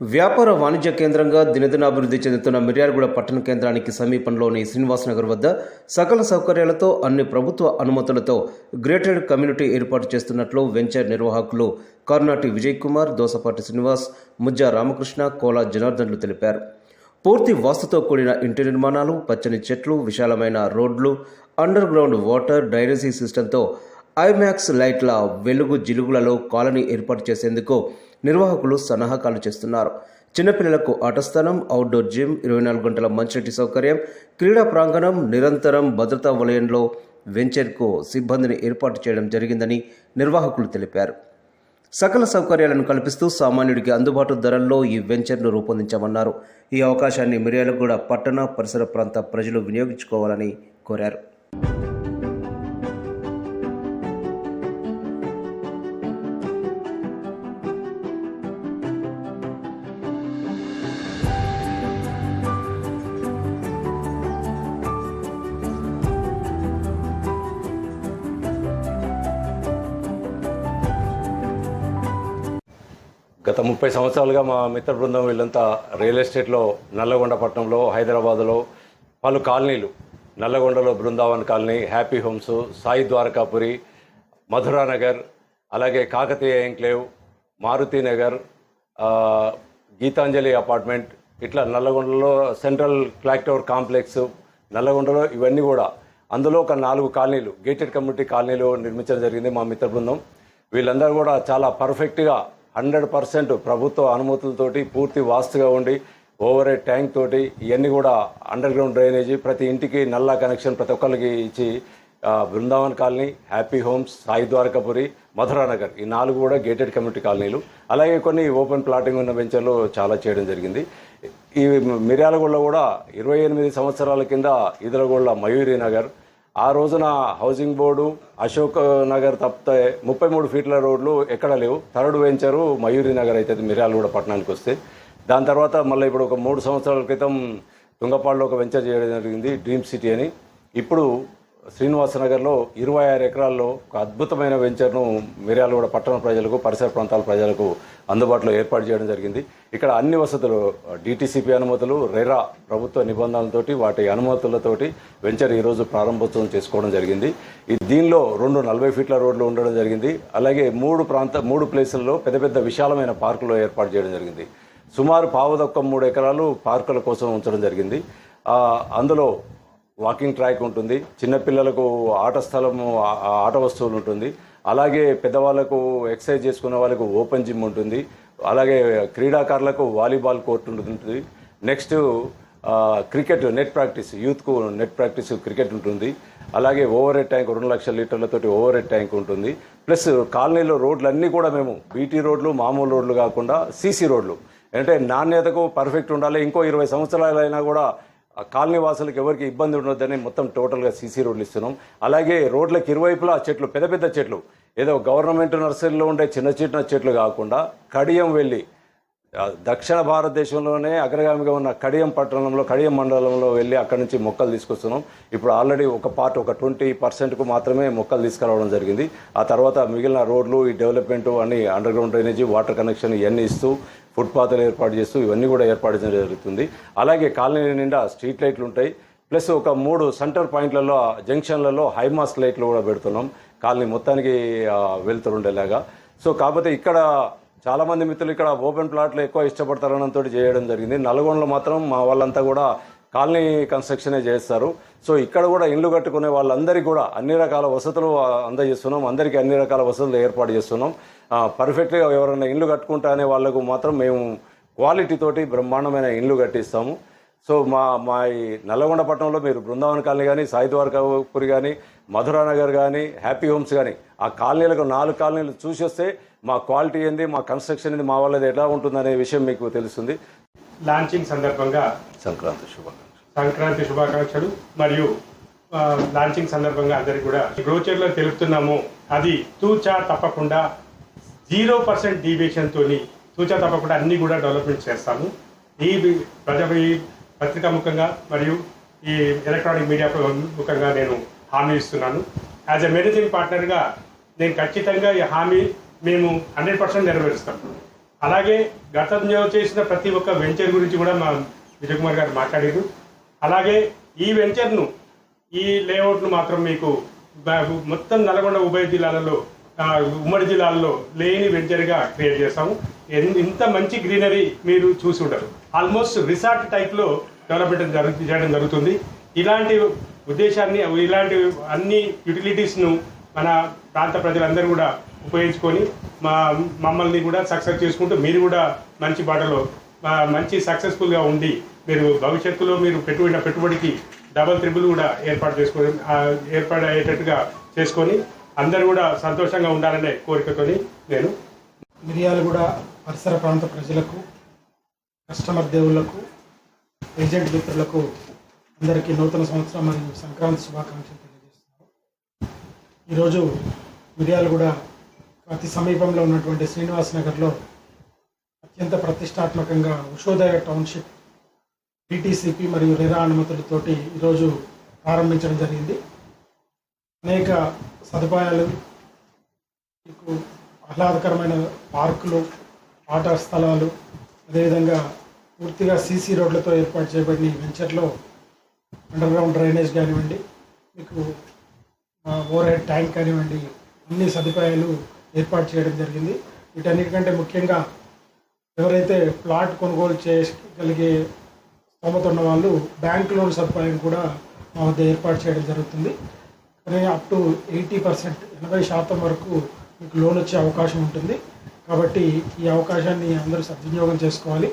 వ్యాపార వాణిజ్య కేంద్రంగా దినదిన అభివృద్ధి చెందుతున్న మిర్యాలగూడ పట్టణ కేంద్రానికి సమీపంలోని శ్రీనివాసనగర్ వద్ద సకల సౌకర్యాలతో అన్ని ప్రభుత్వ అనుమతులతో గ్రేటెడ్ కమ్యూనిటీ ఏర్పాటు చేస్తున్నట్లు వెంచర్ నిర్వాహకులు కర్నాటి విజయ్ కుమార్ దోసపాటి శ్రీనివాస్ ముజ్జా రామకృష్ణ కోలా జనార్దన్లు తెలిపారు. పూర్తి వాస్తుతో కూడిన ఇంటి నిర్మాణాలు పచ్చని చెట్లు విశాలమైన రోడ్లు అండర్ గ్రౌండ్ వాటర్ డ్రైనేజీ సిస్టంతో ఐమాక్స్ లైట్ల వెలుగు జిలుగులలో కాలనీ ఏర్పాటు చేసేందుకు నిర్వాహకులు సన్నాహకాలు చేస్తున్నారు. చిన్నపిల్లలకు ఆట స్థలం అవుట్డోర్ జిమ్ ఇరవై నాలుగు గంటల మంచినీటి సౌకర్యం క్రీడా ప్రాంగణం నిరంతరం భద్రతా వలయంలో వెంచర్కు సిబ్బందిని ఏర్పాటు చేయడం జరిగిందని నిర్వాహకులు తెలిపారు. సకల సౌకర్యాలను కల్పిస్తూ సామాన్యుడికి అందుబాటు ధరల్లో ఈ వెంచర్ను రూపొందించామన్నారు. ఈ అవకాశాన్ని మిర్యాలగూడ పట్టణ పరిసర ప్రాంత ప్రజలు వినియోగించుకోవాలని కోరారు. గత ముప్పై సంవత్సరాలుగా మా మిత్ర బృందం వీళ్ళంతా రియల్ ఎస్టేట్లో నల్లగొండ పట్టణంలో హైదరాబాద్లో పలు కాలనీలు నల్లగొండలో Brindavan colony happy homes Sai Dwarakapuri Madhura Nagar అలాగే కాకతీయ ఎంక్లేవ్ మారుతి నగర్ గీతాంజలి అపార్ట్మెంట్ ఇట్లా నల్లగొండలో సెంట్రల్ క్లాక్ టవర్ కాంప్లెక్స్ నల్లగొండలో ఇవన్నీ కూడా అందులో ఒక నాలుగు కాలనీలు గేటెడ్ కమ్యూనిటీ కాలనీలు నిర్మించడం జరిగింది మా మిత్ర బృందం. వీళ్ళందరూ కూడా చాలా పర్ఫెక్ట్గా హండ్రెడ్ పర్సెంట్ ప్రభుత్వ అనుమతులతోటి పూర్తి వాస్తుగా ఉండి ఓవర్ హెడ్ ట్యాంక్ తోటి ఇవన్నీ కూడా అండర్ గ్రౌండ్ డ్రైనేజీ ప్రతి ఇంటికి నల్లా కనెక్షన్ ప్రతి ఒక్కరికి ఇచ్చి Brindavan colony happy homes Sai Dwarakapuri Madhura Nagar ఈ నాలుగు కూడా గేటెడ్ కమ్యూనిటీ కాలనీలు. అలాగే కొన్ని ఓపెన్ ప్లాటింగ్ ఉన్న వెంచర్లు చాలా చేయడం జరిగింది. ఈ మిర్యాలగూడలో కూడా ఇరవై ఎనిమిది సంవత్సరాల కింద ఇదలగూడ మయూరి నగర్ ఆ రోజున హౌసింగ్ బోర్డు అశోక్ నగర్ తప్పితే ముప్పై మూడు ఫీట్ల రోడ్లు ఎక్కడ లేవు. థర్డ్ వెంచరు మయూరి నగర్ అవుతుంది మిర్యాలగూడ పట్టణానికి వస్తే. దాని తర్వాత మళ్ళీ ఇప్పుడు ఒక మూడు సంవత్సరాల క్రితం తుంగపాడులో ఒక వెంచర్ చేయడం జరిగింది డ్రీమ్ సిటీ అని. ఇప్పుడు శ్రీనివాసనగర్లో ఇరవై ఆరు ఎకరాల్లో ఒక అద్భుతమైన వెంచర్ను మిర్యాలగూడ పట్టణ ప్రజలకు పరిసర ప్రాంతాల ప్రజలకు అందుబాటులో ఏర్పాటు చేయడం జరిగింది. ఇక్కడ అన్ని వసతులు డిటిసిపి అనుమతులు రెరా ప్రభుత్వ నిబంధనలతోటి వాటి అనుమతులతోటి వెంచర్ ఈరోజు ప్రారంభోత్సవం చేసుకోవడం జరిగింది. ఈ దీనిలో రెండు నలభై ఫీట్ల రోడ్లు ఉండడం జరిగింది. అలాగే మూడు ప్రాంత మూడు ప్లేసుల్లో పెద్ద పెద్ద విశాలమైన పార్కులు ఏర్పాటు చేయడం జరిగింది. సుమారు పావుదొక్క మూడు ఎకరాలు పార్కుల కోసం ఉంచడం జరిగింది. అందులో వాకింగ్ ట్రాక్ ఉంటుంది. చిన్నపిల్లలకు ఆట స్థలము ఆట వస్తువులు ఉంటుంది. అలాగే పెద్దవాళ్ళకు ఎక్సర్సైజ్ చేసుకునే వాళ్ళకు ఓపెన్ జిమ్ ఉంటుంది. అలాగే క్రీడాకారులకు వాలీబాల్ కోర్టు ఉంటుంది. నెక్స్ట్ క్రికెట్ నెట్ ప్రాక్టీస్ యూత్కు నెట్ ప్రాక్టీస్ క్రికెట్ ఉంటుంది. అలాగే ఓవర్ హెడ్ ట్యాంక్ రెండు లక్షల లీటర్లతోటి ఓవర్ హెడ్ ట్యాంక్ ఉంటుంది. ప్లస్ కాలనీలో రోడ్లు అన్నీ కూడా మేము బీటీ రోడ్లు మామూలు రోడ్లు కాకుండా సీసీ రోడ్లు. అంటే నాణ్యతకు పర్ఫెక్ట్ ఉండాలి. ఇంకో ఇరవై సంవత్సరాలైనా కూడా ఆ కాలనీ వాసులకు ఎవరికి ఇబ్బంది ఉండొద్దని మొత్తం టోటల్గా సీసీ రోడ్లు ఇస్తున్నాం. అలాగే రోడ్లకు ఇరువైపులా చెట్లు పెద్ద పెద్ద చెట్లు ఏదో గవర్నమెంట్ నర్సరీలో ఉండే చిన్న చిన్న చెట్లు కాకుండా కడియం వెళ్ళి దక్షిణ భారతదేశంలోనే అగ్రగామిగా ఉన్న కడియం పట్టణంలో కడియం మండలంలో వెళ్ళి అక్కడి నుంచి మొక్కలు తీసుకొస్తున్నాం. ఇప్పుడు ఆల్రెడీ ఒక పార్ట్ ఒక ట్వంటీ పర్సెంట్కు మాత్రమే మొక్కలు తీసుకురావడం జరిగింది. ఆ తర్వాత మిగిలిన రోడ్లు ఈ డెవలప్మెంట్ అన్ని underground drainage water connection ఇవన్నీ ఇస్తూ ఫుట్పాత్లు ఏర్పాటు చేస్తూ ఇవన్నీ కూడా ఏర్పాటు చేయడం జరుగుతుంది. అలాగే కాలనీ నిండా స్ట్రీట్ లైట్లు ఉంటాయి. ప్లస్ ఒక మూడు సెంటర్ పాయింట్లలో జంక్షన్లలో హైమాస్ లైట్లు కూడా పెడుతున్నాం. కాలనీ మొత్తానికి ఆ, ఉండేలాగా. సో కాకపోతే ఇక్కడ చాలామంది మిత్రులు ఇక్కడ ఓపెన్ ప్లాట్లు ఎక్కువ ఇష్టపడతారనంతో చేయడం జరిగింది. నల్గొండలో మాత్రం మా వాళ్ళంతా కూడా కాలనీ కన్స్ట్రక్షనే చేస్తారు. సో ఇక్కడ కూడా ఇల్లు కట్టుకునే వాళ్ళందరికీ కూడా అన్ని రకాల వసతులు అందజేస్తున్నాం. అందరికీ అన్ని రకాల వసతులు ఏర్పాటు చేస్తున్నాం. పర్ఫెక్ట్గా ఎవరైనా ఇల్లు కట్టుకుంటా అనే వాళ్ళకు మాత్రం మేము క్వాలిటీతోటి బ్రహ్మాండమైన ఇల్లు కట్టిస్తాము. సో మా మా ఈ నల్లగొండ పట్టణంలో మీరు బృందావన కాలనీ కానీ సాయి ద్వారకాపురి కానీ మధురా నగర్ కానీ హ్యాపీ హోమ్స్ కానీ ఆ కాలనీలకు నాలుగు కాలనీలు చూసి వస్తే మా క్వాలిటీ ఏంది మా కన్స్ట్రక్షన్ ఏంది మా వాళ్ళది ఎలా ఉంటుందనే విషయం మీకు తెలుస్తుంది. లాంచింగ్ సందర్భంగా సంక్రాంతి శుభాకాంక్షలు. సంక్రాంతి శుభాకాంక్షలు మరియు లాంచింగ్ సందర్భంగా అందరికి కూడా బ్రోచర్లో తెలుపుతున్నాము. అది తూచా తప్పకుండా జీరో పర్సెంట్ డీవియేషన్ తోని తూచా తప్పకుండా అన్ని కూడా డెవలప్మెంట్ చేస్తాము. ఈ ప్రజ ఈ పత్రికా ముఖంగా మరియు ఈ ఎలక్ట్రానిక్ మీడియా ముఖంగా నేను హామీ ఇస్తున్నాను. యాజ్ ఎ మేనేజింగ్ పార్ట్నర్గా నేను ఖచ్చితంగా ఈ హామీ మేము హండ్రెడ్ పర్సెంట్ నెరవేరుస్తాం. అలాగే గతంలో చేసిన ప్రతి ఒక్క వెంచర్ గురించి కూడా మా విజయ్ కుమార్ గారు మాట్లాడారు. అలాగే ఈ వెంచర్ను ఈ లేఅవుట్ను మాత్రం మీకు మొత్తం నల్గొండ ఉభయ జిల్లాలలో ఉమ్మడి జిల్లాల్లో లేని వెంచర్గా క్రియేట్ చేస్తాము. ఇంత మంచి గ్రీనరీ మీరు చూసి ఉండరు. ఆల్మోస్ట్ రిసార్ట్ టైప్లో డెవలప్మెంట్ జరుగు చేయడం జరుగుతుంది. ఇలాంటి ఉద్దేశాన్ని ఇలాంటి అన్ని యూటిలిటీస్ను మన ప్రాంత ప్రజలందరూ కూడా ఉపయోగించుకొని మా మమ్మల్ని కూడా సక్సెస్ చేసుకుంటూ మీరు కూడా మంచి బాటలో మంచి సక్సెస్ఫుల్గా ఉండి మీరు భవిష్యత్తులో మీరు పెట్టుబడిన పెట్టుబడికి డబల్ త్రిబుల్ కూడా ఏర్పాటు చేసుకొని ఏర్పాటయ్యేటట్టుగా ఏర్పాటు అయ్యేటట్టుగా చేసుకొని అందరూ కూడా సంతోషంగా ఉండాలనే కోరికతోని నేను మిర్యాలగూడ పరిసర ప్రాంత ప్రజలకు కస్టమర్ దేవుళ్ళకు ఏజెంట్ మిత్రులకు అందరికీ నూతన సంవత్సరం మరియు సంక్రాంతి శుభాకాంక్షలు తెలియజేస్తున్నాను. ఈరోజు మిర్యాలగూడ అతి సమీపంలో ఉన్నటువంటి శ్రీనివాస్ నగర్లో అత్యంత ప్రతిష్టాత్మకంగా ఉషోదయ టౌన్షిప్ డిటిసిపి మరియు రెరా అనుమతులతోటి ఈరోజు ప్రారంభించడం జరిగింది. అనేక సదుపాయాలు మీకు ఆహ్లాదకరమైన పార్కులు ఆట స్థలాలు అదేవిధంగా పూర్తిగా సీసీ రోడ్లతో ఏర్పాటు చేయబడిన ఈ వెంచర్లో అండర్ గ్రౌండ్ డ్రైనేజ్ కానివ్వండి మీకు ఓవర్ హెడ్ ట్యాంక్ కానివ్వండి అన్ని సదుపాయాలు ఏర్పాటు చేయడం జరిగింది. వీటన్నిటికంటే ముఖ్యంగా ఎవరైతే ప్లాట్ కొనుగోలు చేయగలిగే స్తోమత ఉన్న వాళ్ళు బ్యాంక్ లోన్ సదుపాయం కూడా మా వద్ద ఏర్పాటు చేయడం జరుగుతుంది. కానీ అప్ టు ఎయిటీ పర్సెంట్ ఎనభై శాతం వరకు మీకు లోన్ వచ్చే అవకాశం ఉంటుంది. కాబట్టి ఈ అవకాశాన్ని అందరూ సద్వినియోగం చేసుకోవాలి.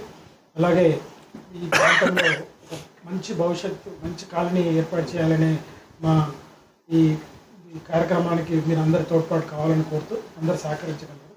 అలాగే ఈ ప్రాంతంలో మంచి భవిష్యత్తు మంచి కాలనీ ఏర్పాటు చేయాలనే మా ఈ కార్యక్రమానికి మీరు అందరి తోడ్పాటు కావాలని కోరుతూ అందరూ సహకరించగలరు.